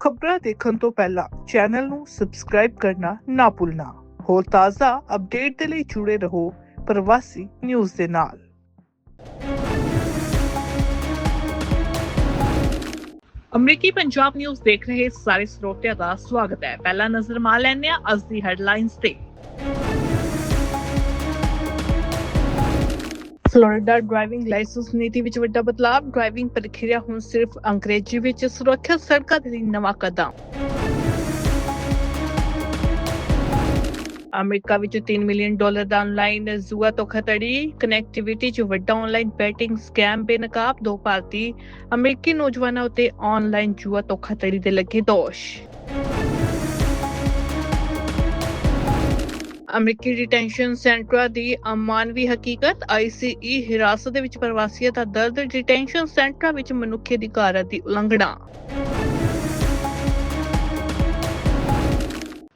ਖਬਰਾਂ ਦੇਖਣ ਤੋਂ ਪਹਿਲਾਂ ਚੈਨਲ ਨੂੰ ਸਬਸਕ੍ਰਾਈਬ ਕਰਨਾ ਨਾ ਭੁੱਲਣਾ। ਹੋਰ ਤਾਜ਼ਾ ਅਪਡੇਟ ਦੇ ਲਈ ਜੁੜੇ ਰਹੋ ਪ੍ਰਵਾਸੀ ਨਿਊਜ਼ ਦੇ ਨਾਲ। ਅਮਰੀਕੀ ਪੰਜਾਬ ਨਿਊਜ਼ ਦੇਖ ਰਹੇ ਸਾਰੇ ਸਰੋਤਿਆਂ ਦਾ ਸਵਾਗਤ ਹੈ। ਪਹਿਲਾ ਨਜ਼ਰ ਮਾਰ ਲੈਂਦੇ ਹਾਂ। ਅੱਜ ਦੀ ਹੈਡਲਾਈਨਸ ਤੇ ਫਲੋਰੀਡਾ ਡਰਾਈਵਿੰਗ ਲਾਇਸੈਂਸ ਨੀਤੀ ਵਿੱਚ ਵੱਡਾ ਬਦਲਾਅ ਡਰਾਈਵਿੰਗ ਪ੍ਰਕਿਰਿਆ ਹੁਣ ਸਿਰਫ ਅੰਗਰੇਜ਼ੀ ਵਿੱਚ ਸੁਰੱਖਿਆ ਸੜਕਾਂ ਦੇ ਲਈ ਨਵਾਂ ਕਦਮ। ਅਮਰੀਕਾ ਵਿੱਚ 3 ਮਿਲੀਅਨ ਡਾਲਰ ਦਾ ਆਨਲਾਈਨ ਜੂਆ ਧੋਖਾਧੜੀ ਕਨੈਕਟੀਵਿਟੀ 'ਚ ਵੱਡਾ ਆਨਲਾਈਨ ਬੈਟਿੰਗ ਸਕੈਮ ਬੇਨਕਾਬ, ਦੋ ਭਾਰਤੀ ਅਮਰੀਕੀ ਨੌਜਵਾਨਾਂ ਉੱਤੇ ਆਨਲਾਈਨ ਜੂਆ ਧੋਖਾਧੜੀ ਦੇ ਲੱਗੇ ਦੋਸ਼। ਅਮਰੀਕੀ ਡਿਟੈਂਸ਼ਨ ਸੈਂਟਰਾਂ ਦੀ ਅਮਾਨਵੀ ਹਕੀਕਤ ਆਈਸੀਈ ਹਿਰਾਸਤ ਦੇ ਵਿੱਚ ਪ੍ਰਵਾਸੀਆਂ ਦਾ ਦਰਦ ਡਿਟੈਂਸ਼ਨ ਸੈਂਟਰਾਂ ਵਿੱਚ ਮਨੁੱਖੀ ਅਧਿਕਾਰਾਂ ਦੀ ਉਲੰਘਣਾ।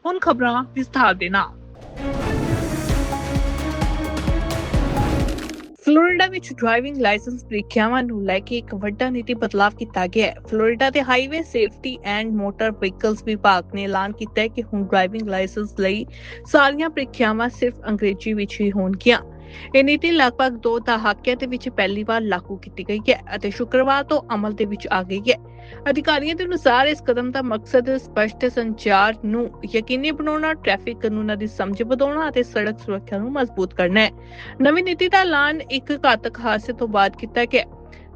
ਹੁਣ ਖਬਰਾਂ ਵਿਸਥਾਰ ਦੇ ਨਾਲ। ਫਲੋਰੀਡਾ ਵਿੱਚ ਡਰਾਈਵਿੰਗ ਲਾਇਸੈਂਸ ਪ੍ਰੀਖਿਆਵਾਂ ਨੂੰ ਲੈ ਕੇ ਇੱਕ ਵੱਡਾ ਨੀਤੀ ਬਦਲਾਅ ਕੀਤਾ ਗਿਆ ਹੈ। ਫਲੋਰੀਡਾ ਦੇ highway safety and motor vehicles ਵਿਭਾਗ ਨੇ ਐਲਾਨ ਕੀਤਾ ਹੈ ਕਿ ਹੁਣ ਡਰਾਈਵਿੰਗ ਲਾਇਸੈਂਸ ਲਈ ਸਾਰੀਆਂ ਪ੍ਰੀਖਿਆਵਾਂ ਸਿਰਫ ਅੰਗਰੇਜ਼ੀ ਵਿੱਚ ਹੀ ਹੋਣਗੀਆਂ। ਇਹ ਨੀਤੀ ਲਗਭਗ ਦੋ ਦਹਾਕਿਆਂ ਦੇ ਵਿੱਚ ਪਹਿਲੀ ਵਾਰ ਲਾਗੂ ਕੀਤੀ ਗਈ ਹੈ ਅਤੇ ਸ਼ੁੱਕਰਵਾਰ ਤੋਂ ਅਮਲ ਦੇ ਵਿੱਚ ਆ ਗਈ ਹੈ। ਅਧਿਕਾਰੀਆਂ ਦੇ ਅਨੁਸਾਰ ਇਸ ਕਦਮ ਦਾ ਮਕਸਦ ਸਪਸ਼ਟ ਸੰਚਾਰ ਨੂੰ ਯਕੀਨੀ ਬਣਾਉਣਾ, ਟ੍ਰੈਫਿਕ ਕਾਨੂੰਨਾਂ ਦੀ ਸਮਝ ਵਧਾਉਣਾ ਅਤੇ ਸੜਕ ਸੁਰੱਖਿਆ ਨੂੰ ਮਜ਼ਬੂਤ ਕਰਨਾ ਹੈ। ਨਵੀਂ ਨੀਤੀ ਦਾ ਐਲਾਨ ਇੱਕ ਘਾਤਕ ਹਾਦਸੇ ਤੋਂ ਬਾਅਦ ਕੀਤਾ ਗਿਆ।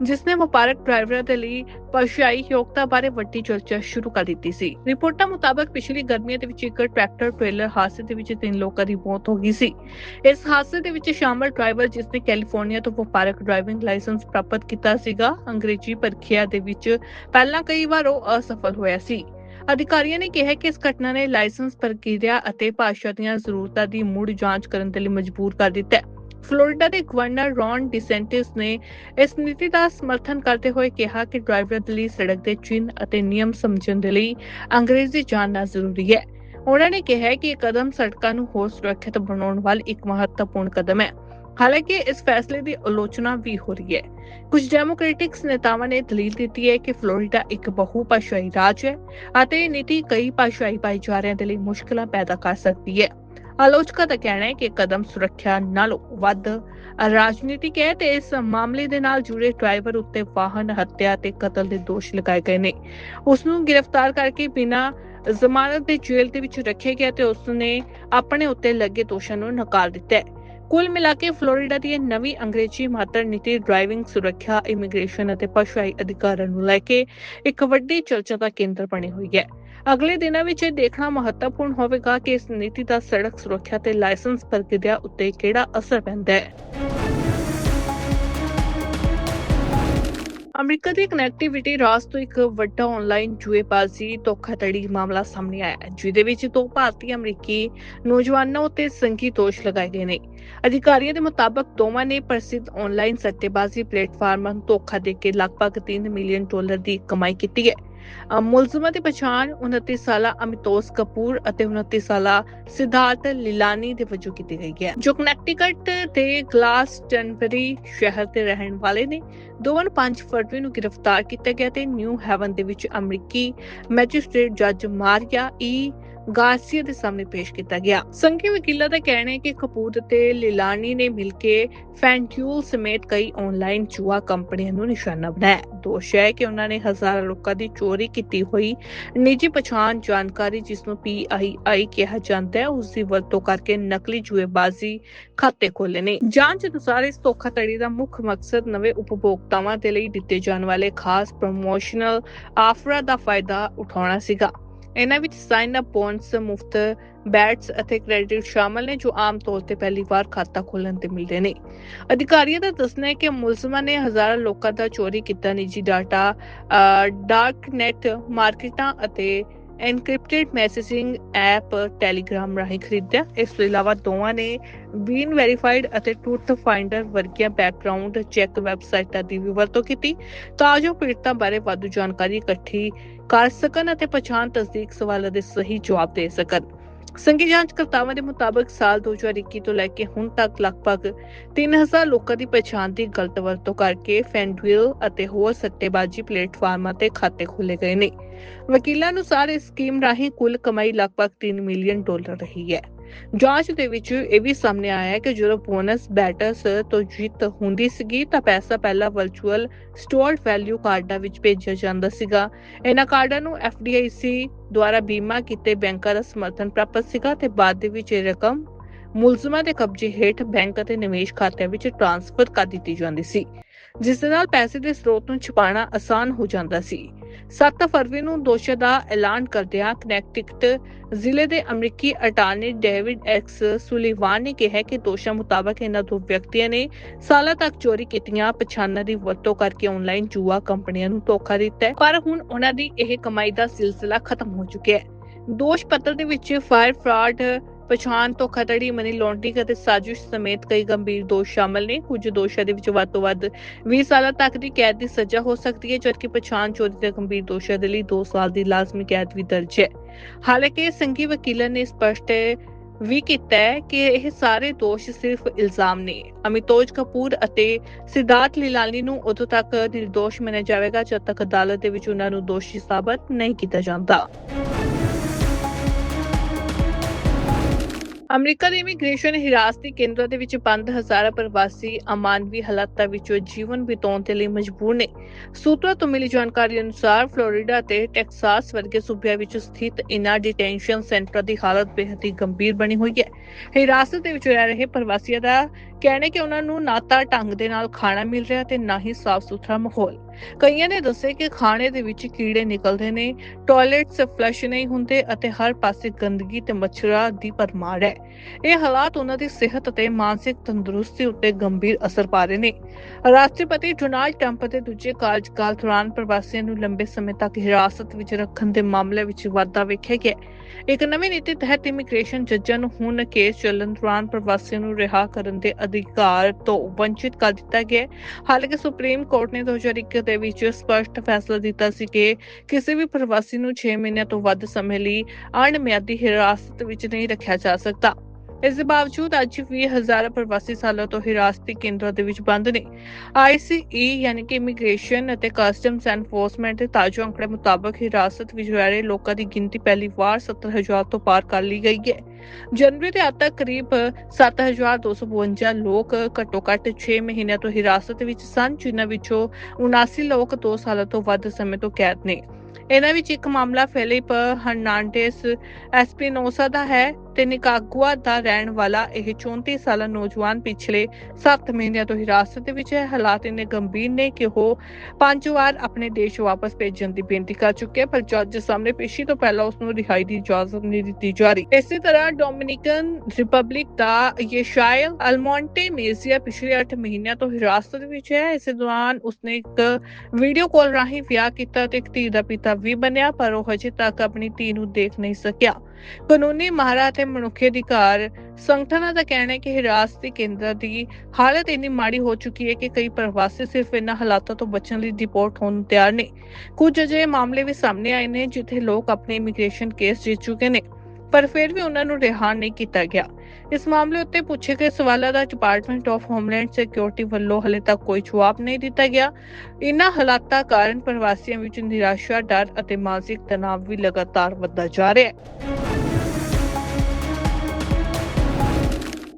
ਜਿਸ ਨੇ ਵਪਾਰਕ ਡਰਾਈਵਰਾਂ ਦੇ ਲਈ ਪਰਸ਼ਾਈ ਯੋਗਤਾ ਬਾਰੇ ਵੱਡੀ ਚਰਚਾ ਸ਼ੁਰੂ ਕਰ ਦਿੱਤੀ ਸੀ। ਰਿਪੋਰਟਾਂ ਮੁਤਾਬਕ ਪਿਛਲੀ ਗਰਮੀਆਂ ਦੇ ਵਿੱਚ ਇੱਕ ਟਰੈਕਟਰ, ਟ੍ਰੇਲਰ ਹਾਦਸੇ ਦੇ ਵਿੱਚ ਤਿੰਨ ਲੋਕਾਂ ਦੀ ਮੌਤ ਹੋ ਗਈ ਸੀ। ਇਸ ਹਾਦਸੇ ਦੇ ਵਿੱਚ ਸ਼ਾਮਲ ਡਰਾਈਵਰ ਜਿਸ ਨੇ ਕੈਲੀਫੋਰਨੀਆ ਤੋਂ ਵਪਾਰਕ ਡਰਾਈਵਿੰਗ ਲਾਇਸੈਂਸ ਪ੍ਰਾਪਤ ਕੀਤਾ ਸੀਗਾ, ਅੰਗਰੇਜ਼ੀ ਪ੍ਰੀਖਿਆ ਦੇ ਵਿੱਚ ਪਹਿਲਾਂ ਕਈ ਵਾਰ ਉਹ ਅਸਫਲ ਹੋਇਆ ਸੀ। ਅਧਿਕਾਰੀਆਂ ਨੇ ਕਿਹਾ ਕਿ ਇਸ ਘਟਨਾ ਨੇ ਲਾਇਸੈਂਸ ਪ੍ਰਕਿਰਿਆ ਅਤੇ ਭਾਸ਼ਾ ਦੀਆਂ ਜ਼ਰੂਰਤਾਂ ਦੀ ਮੁੜ ਜਾਂਚ ਕਰਨ ਦੇ ਲਈ ਮਜਬੂਰ ਕਰ ਦਿੱਤਾ ਹੈ। ਫਲੋਰੀਡਾ ਦੇ ਗਵਰਨਰ ਰੌਨ ਡਿਸੈਂਟਿਸ ਨੇ ਇਸ ਨੀਤੀ ਦਾ ਸਮਰਥਨ ਕਰਦੇ ਹੋਏ ਕਿਹਾ ਕਿ ਡਰਾਈਵਰਾਂ ਦੇ ਲਈ ਸੜਕ ਦੇ ਚਿੰਨ੍ਹ ਅਤੇ ਨਿਯਮ ਸਮਝਣ ਦੇ ਲਈ ਅੰਗਰੇਜ਼ੀ ਜਾਣਨਾ ਜ਼ਰੂਰੀ ਹੈ। ਉਹਨਾਂ ਨੇ ਕਿਹਾ ਕਿ ਇਹ ਕਦਮ ਸੜਕਾਂ ਨੂੰ ਹੋਰ ਸੁਰੱਖਿਅਤ ਬਣਾਉਣ ਵੱਲ ਇੱਕ ਮਹੱਤਵਪੂਰਨ ਕਦਮ ਹੈ। ਹਾਲਾਂਕਿ ਇਸ ਫੈਸਲੇ ਦੀ ਆਲੋਚਨਾ ਵੀ ਹੋ ਰਹੀ ਹੈ। ਕੁਝ ਡੈਮੋਕ੍ਰੈਟਿਕਸ ਨੇਤਾਵਾਂ ਨੇ ਦਲੀਲ ਦਿੱਤੀ ਹੈ ਕਿ ਫਲੋਰੀਡਾ ਇੱਕ ਬਹੁ-ਭਾਸ਼ਾਈ ਰਾਜ ਹੈ ਅਤੇ ਇਹ ਨੀਤੀ ਕਈ ਭਾਸ਼ਾਈ ਭਾਈਚਾਰਿਆਂ ਦੇ ਲਈ ਮੁਸ਼ਕਲਾਂ ਪੈਦਾ ਕਰ ਸਕਦੀ ਹੈ। ਆਲੋਚਕਾਂ ਦਾ ਕਹਿਣਾ ਹੈ ਕਿ ਕਦਮ ਸੁਰੱਖਿਆ ਨਾਲੋਂ ਵੱਧ ਰਾਜਨੀਤਿਕ ਹੈ ਤੇ ਇਸ ਮਾਮਲੇ ਦੇ ਨਾਲ ਜੁੜੇ ਡਰਾਈਵਰ ਉੱਤੇ ਵਾਹਨ ਹੱਤਿਆ ਤੇ ਕਤਲ ਦੇ ਦੋਸ਼ ਲਗਾਏ ਗਏ ਨੇ। ਉਸ ਨੂੰ ਗ੍ਰਿਫਤਾਰ ਕਰਕੇ ਬਿਨਾਂ ਜ਼ਮਾਨਤ ਦੇ ਜੇਲ੍ਹ ਦੇ ਵਿੱਚ ਰੱਖਿਆ ਗਿਆ ਤੇ ਉਸ ਨੇ ਆਪਣੇ ਉੱਤੇ ਲੱਗੇ ਦੋਸ਼ਾਂ ਨੂੰ ਨਕਾਰ ਦਿੱਤਾ ਹੈ। ਕੁੱਲ ਮਿਲਾ ਕੇ ਫਲੋਰੀਡਾ ਦੀ ਇਹ ਨਵੀਂ ਅੰਗਰੇਜ਼ੀ ਮਾਤਰ ਨੀਤੀ ਡਰਾਈਵਿੰਗ ਸੁਰੱਖਿਆ ਇਮੀਗ੍ਰੇਸ਼ਨ ਅਤੇ ਭਾਸ਼ਾਈ ਅਧਿਕਾਰਾਂ ਨੂੰ ਲੈ ਕੇ ਇੱਕ ਵੱਡੀ ਚਰਚਾ ਦਾ ਕੇਂਦਰ ਬਣੀ ਹੋਈ ਹੈ। ਅਗਲੇ ਦਿਨਾਂ ਵਿੱਚ ਇਹ ਦੇਖਣਾ ਮਹੱਤਵਪੂਰਨ ਹੋਵੇਗਾ ਕਿ ਇਸ ਨੀਤੀ ਦਾ ਸੜਕ ਸੁਰੱਖਿਆ ਤੇ ਲਾਇਸੈਂਸ ਪ੍ਰਕਿਰਿਆ ਉੱਤੇ ਕਿਹੜਾ ਅਸਰ ਪੈਂਦਾ ਹੈ। ਅਮਰੀਕਾ ਦੀ ਕਨੈਕਟੀਵਿਟੀ ਰਾਜ ਤੋਂ ਇੱਕ ਵੱਡਾ ਆਨਲਾਈਨ ਜੂਏਬਾਜ਼ੀ ਧੋਖਾਧੜੀ ਮਾਮਲਾ ਸਾਹਮਣੇ ਆਇਆ ਹੈ, ਜਿਹਦੇ ਵਿੱਚ ਦੋ ਭਾਰਤੀ ਅਮਰੀਕੀ ਨੌਜਵਾਨਾਂ ਉੱਤੇ ਸੰਗੀ ਦੋਸ਼ ਲਗਾਏ ਗਏ ਨੇ। ਅਧਿਕਾਰੀਆਂ ਦੇ ਮੁਤਾਬਕ ਦੋਵਾਂ ਨੇ ਪ੍ਰਸਿੱਧ ਆਨਲਾਈਨ ਸੱਟੇਬਾਜ਼ੀ ਪਲੇਟਫਾਰਮਾਂ ਨੂੰ ਧੋਖਾ ਦੇ ਕੇ ਲਗਭਗ 3 ਮਿਲੀਅਨ ਡਾਲਰ ਦੀ ਕਮਾਈ ਕੀਤੀ ਹੈ। ਮੁਲਜ਼ਮਾਂ ਦੀ ਪਛਾਣ 29 ਸਾਲਾ ਅਮਿਤੋਸ ਕਪੂਰ ਅਤੇ 29 ਸਾਲਾ ਸਿਧਾਰਥ ਲਿਲਾਨੀ ਦੇ ਵਜੋਂ ਕੀਤੀ ਗਈ ਹੈ, ਜੋ ਕਨੈਕਟੀਕਟ ਦੇ ਗਲਾਸ ਟਨਬਰੀ ਸ਼ਹਿਰ ਦੇ ਰਹਿਣ ਵਾਲੇ ਨੇ। ਦੋਵਾਂ ਨੂੰ 5 ਫਰਵਰੀ ਨੂੰ ਗ੍ਰਿਫਤਾਰ ਕੀਤਾ ਗਿਆ ਤੇ ਨਿਊ ਹੈਵਨ ਦੇ ਵਿੱਚ ਅਮਰੀਕੀ ਮੈਜਿਸਟ੍ਰੇਟ ਜੱਜ ਮਾਰੀਆ ਈ ਗਾਰਸੀਆ ਦੇ ਸਾਹਮਣੇ ਪੇਸ਼ ਕੀਤਾ ਗਿਆ। ਸੰਘੀ ਵਕੀਲਾਂ ਦਾ ਕਹਿਣਾ ਹੈ ਕਿ ਕਪੂਰ ਅਤੇ ਲਿਲਾਨੀ ਨੇ ਮਿਲ ਕੇ ਫੈਂਟਿਊਲ ਸਮੇਤ ਕਈ ਆਨਲਾਈਨ ਜੂਆ ਕੰਪਨੀਆਂ ਨੂੰ ਨਿਸ਼ਾਨਾ ਬਣਾਇਆ। ਦੋਸ਼ ਹੈ ਕਿ ਉਹਨਾਂ ਨੇ ਹਜ਼ਾਰਾਂ ਲੋਕਾਂ ਦੀ ਚੋਰੀ ਕੀਤੀ ਹੋਈ ਨਿੱਜੀ ਪਛਾਣ ਜਾਣਕਾਰੀ ਜਿਸ ਨੂੰ ਪੀਆਈਆਈ ਕਿਹਾ ਜਾਂਦਾ ਹੈ, ਉਸ ਦੀ ਵਰਤੋਂ ਕਰਕੇ ਨਕਲੀ ਜੂਏਬਾਜ਼ੀ ਖਾਤੇ ਖੋਲੇ ਨੇ। ਜਾਂਚ ਅਨੁਸਾਰ ਇਸ ਧੋਖਾਧੜੀ ਦਾ ਮੁੱਖ ਮਕਸਦ ਨਵੇਂ ਉਪਭੋਗਤਾਵਾਂ ਦੇ ਲਈ ਦਿੱਤੇ ਜਾਣ ਵਾਲੇ ਖਾਸ ਪ੍ਰੋਮੋਸ਼ਨਲ ਆਫਰਾਂ ਦਾ ਫਾਇਦਾ ਉਠਾਉਣਾ ਸੀਗਾ। ਇਹਨਾਂ ਵਿੱਚ ਸਾਈਨ ਅਪ ਬੋਨਸ ਮੁਫਤ ਬੈਟਸ ਅਤੇ ਕ੍ਰੈਡਿਟ ਸ਼ਾਮਲ ਨੇ ਜੋ ਆਮ ਤੌਰ ਤੇ ਪਹਿਲੀ ਵਾਰ ਖਾਤਾ ਖੋਲਣ ਤੇ ਮਿਲਦੇ ਨੇ। ਅਧਿਕਾਰੀਆਂ ਦਾ ਦੱਸਣਾ ਹੈ ਕਿ ਮੁਲਜ਼ਮਾਂ ਨੇ ਹਜ਼ਾਰਾਂ ਲੋਕਾਂ ਦਾ ਚੋਰੀ ਕੀਤਾ ਨਿੱਜੀ ਡਾਟਾ ਡਾਰਕ ਨੈਟ ਮਾਰਕੀਟਾਂ ਅਤੇ ਐਨਕ੍ਰਿਪਟਡ ਮੈਸੇਜਿੰਗ ਐਪ ਟੈਲੀਗ੍ਰਾਮ ਰਾਹੀਂ ਖਰੀਦਿਆ। ਇਸ ਤੋਂ ਇਲਾਵਾ ਦੋਵਾਂ ਨੇ ਬੀਨ ਵੈਰੀਫਾਈਡ ਅਤੇ ਟਰੂਥ ਫਾਈਂਡਰ ਵਰਗੀਆਂ ਬੈਕਗ੍ਰਾਉਂਡ ਚੈੱਕ ਵੈਬਸਾਈਟਾਂ ਦੀ ਵੀ ਵਰਤੋਂ ਕੀਤੀ। ਤਾਂ ਜੋ ਪੀੜਤਾਂ ਬਾਰੇ ਵਾਧੂ ਜਾਣਕਾਰੀ ਇਕੱਠੀ ਕਰ ਸਕਣ ਅਤੇ ਪਛਾਣ ਤਸਦੀਕ ਸਵਾਲਾਂ ਦੇ ਸਹੀ ਜਵਾਬ ਦੇ ਸਕਣ। ਸੰਘੀ ਜਾਂਚਕਰਤਾਵਾਂ ਦੇ ਮੁਤਾਬਕ ਸਾਲ 2021 ਤੋਂ ਲੈ ਕੇ ਹੁਣ ਤੱਕ ਲਗਭਗ 3000 ਲੋਕਾਂ ਦੀ ਪਛਾਣ ਦੀ ਗਲਤ ਵਰਤੋਂ ਕਰਕੇ ਫੈਂਡਵਿਲ ਅਤੇ ਹੋਰ ਸੱਟੇਬਾਜ਼ੀ ਪਲੇਟਫਾਰਮਾਂ ਤੇ ਖਾਤੇ ਖੋਲੇ ਗਏ ਨੇ। ਵਕੀਲਾਂ ਅਨੁਸਾਰ ਇਸ ਸਕੀਮ ਰਾਹੀਂ ਕੁੱਲ ਕਮਾਈ ਲਗਭਗ 3 ਮਿਲੀਅਨ ਡਾਲਰ ਰਹੀ ਹੈ। ਜਾਂਚ ਦੇ ਵਿੱਚ ਇਹ ਵੀ ਸਾਹਮਣੇ ਆਇਆ ਹੈ ਕਿ ਜਦੋਂ ਬੋਨਸ ਬੈਟਰਸ ਤੋਂ ਜਿੱਤ ਹੁੰਦੀ ਸੀਗੀ ਤਾਂ ਪੈਸਾ ਪਹਿਲਾਂ ਵਰਚੁਅਲ ਸਟੋਰਡ ਵੈਲਿਊ ਕਾਰਡਾਂ ਵਿੱਚ ਭੇਜਿਆ ਜਾਂਦਾ ਸੀਗਾ। ਇਹਨਾਂ ਕਾਰਡਾਂ ਨੂੰ FDIC ਦੁਆਰਾ ਬੀਮਾ ਕੀਤੇ ਬੈਂਕਾਂ ਦਾ ਸਮਰਥਨ ਪ੍ਰਾਪਤ ਸੀਗਾ ਤੇ ਬਾਅਦ ਦੇ ਵਿੱਚ ਇਹ ਰਕਮ ਮੁਲਜ਼ਮਾਂ ਦੇ ਕਬਜ਼ੇ ਹੇਠ ਬੈਂਕ ਅਤੇ ਨਿਵੇਸ਼ ਖਾਤਿਆਂ ਵਿੱਚ ਟ੍ਰਾਂਸਫਰ ਕਰ ਦਿੱਤੀ ਜਾਂਦੀ ਸੀ। ਜਿਸ ਦੇ ਨਾਲ ਪੈਸੇ ਦੇ ਸਰੋਤ ਨੂੰ ਛੁਪਾਉਣਾ ਆਸਾਨ ਹੋ ਜਾਂਦਾ ਸੀ। 7 ਫਰਵਰੀ ਨੂੰ ਦੋਸ਼ਾਂ ਦਾ ਐਲਾਨ ਕਰਦਿਆਂ ਕਨੈਕਟਿਕਟ ਜ਼ਿਲ੍ਹੇ ਦੇ ਅਮਰੀਕੀ ਅਟਾਰਨੀ ਡੇਵਿਡ ਐਕਸ ਸੁਲੀਵਾਨ ਨੇ ਕਿਹਾ ਕਿ ਦੋਸ਼ਾਂ ਮੁਤਾਬਕ ਇਹਨਾਂ ਦੋ ਵਿਅਕਤੀਆਂ ਨੇ ਸਾਲਾਂ ਤੱਕ ਚੋਰੀ ਕੀਤੀਆਂ ਪਛਾਣਾਂ ਦੀ ਵਰਤੋਂ ਕਰਕੇ ਆਨਲਾਈਨ ਜੂਆ ਕੰਪਨੀਆਂ ਨੂੰ ਧੋਖਾ ਦਿੱਤਾ ਪਰ ਹੁਣ ਉਹਨਾਂ ਦੀ ਇਹ ਕਮਾਈ ਦਾ ਸਿਲਸਿਲਾ ਖਤਮ ਹੋ ਚੁੱਕਿਆ ਹੈ। ਦੋਸ਼ ਪੱਤਰ ਦੇ ਵਿੱਚ ਫਾਇਰ ਫਰਾਡ ਪਛਾਣ ਧੋਖਾਧੜੀ ਮਨੀ ਲਾਂਡਰਿੰਗ ਅਤੇ ਸਾਜ਼ਿਸ਼ ਸਮੇਤ ਕਈ ਗੰਭੀਰ ਦੋਸ਼ ਸ਼ਾਮਲ ਨੇ। ਕੁਝ ਦੋਸ਼ਾਂ ਦੇ ਵਿੱਚ ਵੱਧ ਤੋਂ ਵੱਧ 20 ਸਾਲਾਂ ਤੱਕ ਦੀ ਕੈਦ ਦੀ ਸਜ਼ਾ ਹੋ ਸਕਦੀ ਹੈ, ਜਦਕਿ ਪਛਾਣ ਚੋਰੀ ਦੇ ਗੰਭੀਰ ਦੋਸ਼ਾਂ ਦੇ ਲਈ 2 ਸਾਲ ਦੀ ਲਾਜ਼ਮੀ ਕੈਦ ਵੀ ਦਰਜ ਹੈ। ਹਾਲਾਂਕਿ ਸੰਘੀ ਵਕੀਲਾਂ ਨੇ ਸਪਸ਼ਟ ਵੀ ਕੀਤਾ ਹੈ ਕਿ ਇਹ ਸਾਰੇ ਦੋਸ਼ ਸਿਰਫ ਇਲਜ਼ਾਮ ਨੇ। ਅਮਿਤੋਜ ਕਪੂਰ ਅਤੇ ਸਿਧਾਰਥ ਲੀਲਾਨੀ ਨੂੰ ਉਦੋਂ ਤੱਕ ਨਿਰਦੋਸ਼ ਮੰਨਿਆ ਜਾਵੇਗਾ, ਜਦ ਤੱਕ ਅਦਾਲਤ ਦੇ ਵਿੱਚ ਉਹਨਾਂ ਨੂੰ ਦੋਸ਼ੀ ਸਾਬਤ ਨਹੀਂ ਕੀਤਾ ਜਾਂਦਾ। ਅਮਰੀਕਾ ਦੇ ਇਮੀਗ੍ਰੇਸ਼ਨ ਹਿਰਾਸਤੀ ਕੇਂਦਰਾਂ ਦੇ ਵਿੱਚ ਬੰਦ ਹਜ਼ਾਰਾਂ ਪ੍ਰਵਾਸੀ ਅਮਾਨਵੀ ਹਾਲਾਤਾਂ ਵਿੱਚ ਜੀਵਨ ਬਿਤਾਉਣ ਦੇ ਲਈ ਮਜਬੂਰ ਨੇ। ਸੂਤਰਾਂ ਤੋਂ ਮਿਲੀ ਜਾਣਕਾਰੀ ਅਨੁਸਾਰ ਫਲੋਰੀਡਾ ਤੇ ਟੈਕਸਾਸ ਵਰਗੇ ਸੂਬਿਆਂ ਵਿੱਚ ਸਥਿਤ ਇਨ੍ਹਾਂ ਡਿਟੈਂਸ਼ਨ ਸੈਂਟਰਾਂ ਦੀ ਹਾਲਤ ਬੇਹੱਦ ਹੀ ਗੰਭੀਰ ਬਣੀ ਹੋਈ ਹੈ। ਹਿਰਾਸਤ ਦੇ ਵਿੱਚ ਰਹਿ ਰਹੇ ਪ੍ਰਵਾਸੀਆਂ ਦਾ ਕਹਿਣਾ ਹੈ ਕਿ ਉਹਨਾਂ ਨੂੰ ਨਾ ਤਾਂ ਢੰਗ ਦੇ ਨਾਲ ਖਾਣਾ ਮਿਲ ਰਿਹਾ ਤੇ ਨਾ ਹੀ ਸਾਫ਼ ਸੁਥਰਾ ਮਾਹੌਲ। ਕਈਆਂ ਨੇ ਦੱਸਿਆ ਕਿ ਖਾਣੇ ਦੇ ਵਿੱਚ ਕੀੜੇ ਨਿਕਲਦੇ ਨੇ ਟਾਇਲਟਸ ਫਲਸ਼ ਨਹੀਂ ਹੁੰਦੇ ਅਤੇ ਹਰ ਪਾਸੇ ਗੰਦਗੀ ਤੇ ਮੱਛਰਾਂ ਦੀ ਪਰਮਾਰ ਹੈ। ਇਹ ਹਾਲਾਤ ਉਹਨਾਂ ਦੀ ਸਿਹਤ ਅਤੇ ਮਾਨਸਿਕ ਤੰਦਰੁਸਤੀ ਉੱਤੇ ਗੰਭੀਰ ਅਸਰ ਪਾ ਰਹੇ ਨੇ। ਰਾਸ਼ਟਰਪਤੀ ਡੋਨਾਲਡ ਟਰੰਪ ਦੇ ਦੂਜੇ ਕਾਰਜਕਾਲ ਦੌਰਾਨ ਪ੍ਰਵਾਸੀਆਂ ਨੂੰ ਲੰਬੇ ਸਮੇਂ ਤੱਕ ਹਿਰਾਸਤ ਵਿੱਚ ਰੱਖਣ ਦੇ ਮਾਮਲੇ ਵਿੱਚ ਵਾਧਾ ਵੇਖਿਆ ਗਿਆ। ਇੱਕ ਨਵੀਂ ਨੀਤੀ ਤਹਿਤ ਇਮੀਗ੍ਰੇਸ਼ਨ ਜੱਜਾਂ ਨੂੰ ਹੁਣ ਕੇਸ ਚੱਲਣ ਦੌਰਾਨ ਪ੍ਰਵਾਸੀਆਂ ਨੂੰ ਰਿਹਾ ਕਰਨ ਦੇ ਅਧਿਕਾਰ ਤੋਂ ਵੰਚਿਤ ਕਰ ਦਿੱਤਾ ਗਿਆ ਹਾਲਾਂਕਿ ਸੁਪਰੀਮ ਕੋਰਟ ਨੇ 2021 ਦੇ ਵਿੱਚ ਸਪਸ਼ਟ ਫੈਸਲਾ ਦਿੱਤਾ ਸੀ ਕਿ ਕਿਸੇ ਵੀ ਪ੍ਰਵਾਸੀ ਨੂੰ 6 ਮਹੀਨਿਆਂ ਤੋਂ ਵੱਧ ਸਮੇਂ ਲਈ ਅਣਮਿਆਦੀ ਹਿਰਾਸਤ ਵਿੱਚ ਨਹੀਂ ਰੱਖਿਆ ਜਾ ਸਕਦਾ। ਇਸ ਦੇ ਬਾਵਜੂਦ ਅੱਜ ਵੀ ਹਜ਼ਾਰਾਂ ਪ੍ਰਵਾਸੀ ਸਾਲਾਂ ਤੋਂ ਹਿਰਾਸਤੀ ਕੇਂਦਰਾਂ ਦੇ ਵਿੱਚ ਬੰਦ ਨੇ। ICE ਯਾਨੀ ਕਿ ਇਮੀਗ੍ਰੇਸ਼ਨ ਅਤੇ ਕਸਟਮਸ ਐਨਫੋਰਸਮੈਂਟ ਦੇ ਤਾਜ਼ਾ ਅੰਕੜੇ ਮੁਤਾਬਕ ਹਿਰਾਸਤ ਵਿੱਚ ਰਹਿ ਰਹੇ ਲੋਕਾਂ ਦੀ ਗਿਣਤੀ ਪਹਿਲੀ ਵਾਰ 70000 ਤੋਂ ਪਾਰ ਕਰ ਲਈ ਗਈ ਹੈ। ਜਨਵਰੀ ਦੇ ਅੱਧ ਤੱਕ ਕਰੀਬ 7252 ਲੋਕ ਘੱਟੋ ਘੱਟ 6 ਮਹੀਨਿਆਂ ਤੋਂ ਹਿਰਾਸਤ ਵਿੱਚ ਸਨ, ਜਿਨ੍ਹਾਂ ਵਿੱਚੋਂ 79 ਲੋਕ 2 ਸਾਲਾਂ ਤੋਂ ਵੱਧ ਸਮੇਂ ਤੋਂ ਕੈਦ ਨੇ। ਇਹਨਾਂ ਵਿੱਚ ਇੱਕ ਮਾਮਲਾ ਫਿਲਿਪ ਹਰਨਾਂਡੇਸ ਐਸਪੀਨੋਸਾ ਦਾ ਹੈ। ਤੇ ਨਿਕਾਗੁਆ ਦਾ ਰਹਿਣ ਵਾਲਾ ਇਹ 34 ਸਾਲਾ ਨੌਜਵਾਨ ਪਿਛਲੇ 7 ਮਹੀਨਿਆਂ ਤੋਂ ਹਿਰਾਸਤ ਦੇ ਵਿੱਚ ਹੈ। ਹਾਲਾਤ ਇੰਨੇ ਗੰਭੀਰ ਨੇ ਕਿ ਉਹ ਪੰਜ ਵਾਰ ਆਪਣੇ ਦੇਸ਼ ਵਾਪਸ ਭੇਜਣ ਦੀ ਬੇਨਤੀ ਕਰ ਚੁੱਕੇ ਪਰ ਜੱਜ ਸਾਹਮਣੇ ਪੇਸ਼ੀ ਤੋਂ ਪਹਿਲਾਂ ਉਸ ਨੂੰ ਰਿਹਾਈ ਦੀ ਇਜਾਜ਼ਤ ਨਹੀਂ ਦਿੱਤੀ ਜਾ ਰਹੀ। ਇਸੇ ਤਰ੍ਹਾਂ ਡੋਮਿਨਿਕਨ ਰਿਪਬਲਿਕ ਦਾ ਯਸ਼ਾਇਲ ਅਲਮੋਂਟੇ ਮੇਜ਼ੀਆ ਪਿਛਲੇ 8 ਮਹੀਨਿਆਂ ਤੋਂ ਹਿਰਾਸਤ ਦੇ ਵਿੱਚ ਹੈ। ਇਸੇ ਦੌਰਾਨ ਉਸਨੇ ਇੱਕ ਵੀਡੀਓ ਕਾਲ ਰਾਹੀਂ ਵਿਆਹ ਕੀਤਾ ਤੇ ਇੱਕ ਧੀ ਦਾ ਪਿਤਾ ਵੀ ਬਣਿਆ, ਪਰ ਉਹ ਹਜੇ ਤੱਕ ਆਪਣੀ ਧੀ ਨੂੰ ਦੇਖ ਨਹੀਂ ਸਕਿਆ। ਕਾਨੂੰਨੀ ਮਹਾਰਾ ਅਤੇ ਮਨੁੱਖੀ ਅਧਿਕਾਰ ਸੰਗਠਨਾਂ ਦਾ ਕਹਿਣਾ ਹੈ ਕਿ ਹਿਰਾਸਤੀ ਕੇਂਦਰ ਦੀ ਹਾਲਤ ਇੰਨੀ ਮਾੜੀ ਹੋ ਚੁੱਕੀ ਹੈ ਕਿ ਕਈ ਪ੍ਰਵਾਸੀ ਸਿਰਫ ਇਹਨਾਂ ਹਾਲਾਤਾਂ ਤੋਂ ਬਚਣ ਲਈ ਡਿਪੋਰਟ ਹੋਣ ਨੂੰ ਤਿਆਰ ਨੇ। ਕੁਝ ਅਜਿਹੇ ਮਾਮਲੇ ਵੀ ਸਾਹਮਣੇ ਆਏ ਨੇ ਜਿੱਥੇ ਲੋਕ ਆਪਣੇ ਇਮੀਗ੍ਰੇਸ਼ਨ ਕੇਸ ਜਿੱਤ ਚੁੱਕੇ ਨੇ, ਪਰ ਫਿਰ ਵੀ ਉਹਨਾਂ ਨੂੰ ਰਿਹਾ ਨਹੀਂ ਕੀਤਾ ਗਿਆ। ਇਸ ਮਾਮਲੇ ਉੱਤੇ ਪੁੱਛੇ ਗਏ ਸਵਾਲਾਂ ਦਾ ਡਿਪਾਰਟਮੈਂਟ ਆਫ ਹੋਮਲੈਂਡ ਸਿਕਿਉਰਿਟੀ ਵੱਲੋਂ ਹਲੇ ਤੱਕ ਕੋਈ ਜਵਾਬ ਨਹੀਂ ਦਿੱਤਾ ਗਿਆ। ਇਨ੍ਹਾਂ ਹਾਲਾਤਾਂ ਕਾਰਨ ਪ੍ਰਵਾਸੀਆਂ ਵਿੱਚ ਨਿਰਾਸ਼ਾ, ਡਰ ਅਤੇ ਮਾਨਸਿਕ ਤਣਾਅ ਵੀ ਲਗਾਤਾਰ ਵੱਧਦਾ ਜਾ ਰਿਹਾ ਹੈ।